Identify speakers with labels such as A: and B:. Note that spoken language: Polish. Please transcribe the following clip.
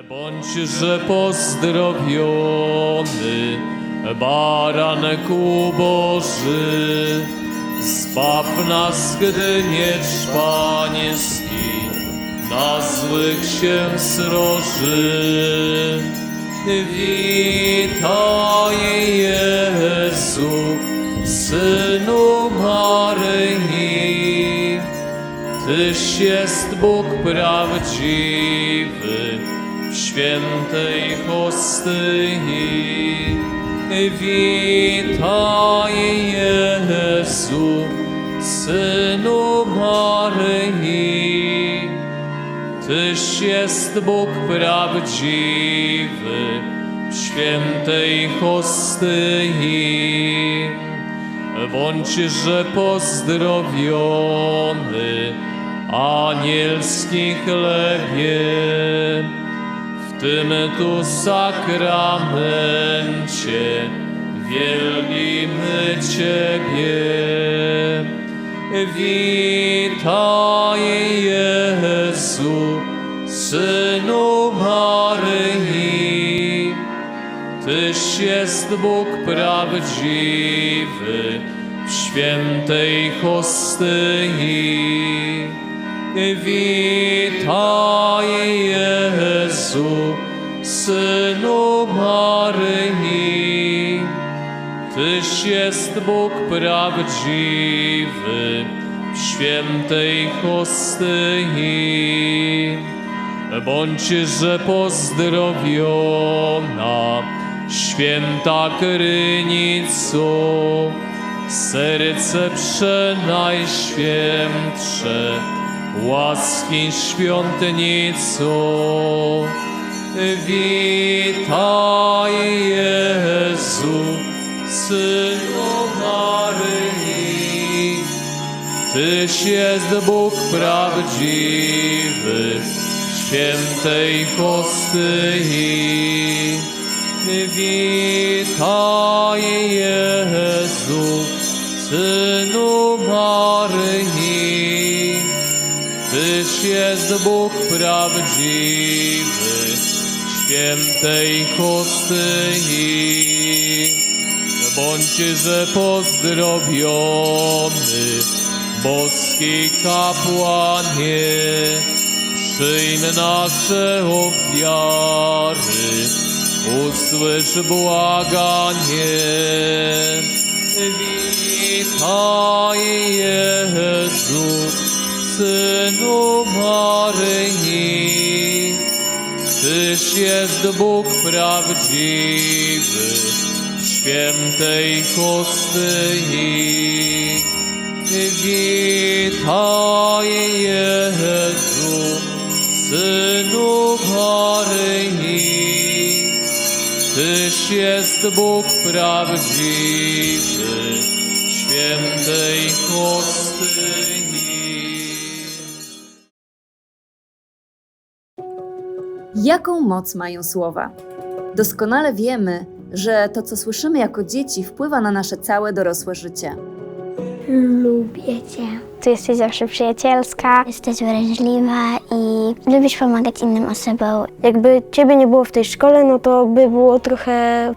A: Bądźże pozdrowiony, baranku Boży, zbaw nas, gdy miecz panieski na złych się sroży. Witaj Jezu, Synu Maryi, Tyś jest Bóg prawdziwy w świętej hostyi. Witaj Jezu, Synu Maryi. Tyś jest Bóg prawdziwy w świętej hostyi. Bądźże pozdrowiony, anielski chlebie, tym tu sakramencie wielbimy Ciebie. Witaj Jezu, Synu Maryi, Tyś jest Bóg prawdziwy w świętej hostyi. Witaj Jezu, Synu Maryi, Tyś jest Bóg prawdziwy w świętej hostyi. Bądźże pozdrowiona, święta Krynico, serce przenajświętsze, łaski świątnico. Witaj Jezu, Synu Maryi, Tyś jest Bóg prawdziwy świętej hostyi. Witaj Jezu, Synu Maryi. Tyś jest Bóg prawdziwy świętej hostyi. Bądźże pozdrowiony, boski kapłanie, przyjm nasze ofiary, usłysz błaganie. Witaj Jezu, Synu Maryi, Tyś jest Bóg prawdziwy świętej hostyi. Witaj Jezu, Synu Maryi, Tyś jest Bóg prawdziwy świętej hostyi.
B: Jaką moc mają słowa? Doskonale wiemy, że to, co słyszymy jako dzieci, wpływa na nasze całe dorosłe życie.
C: Lubię cię.
D: Ty jesteś zawsze przyjacielska.
C: Jesteś wrażliwa i lubisz pomagać innym osobom.
E: Jakby ciebie nie było w tej szkole, no to by było trochę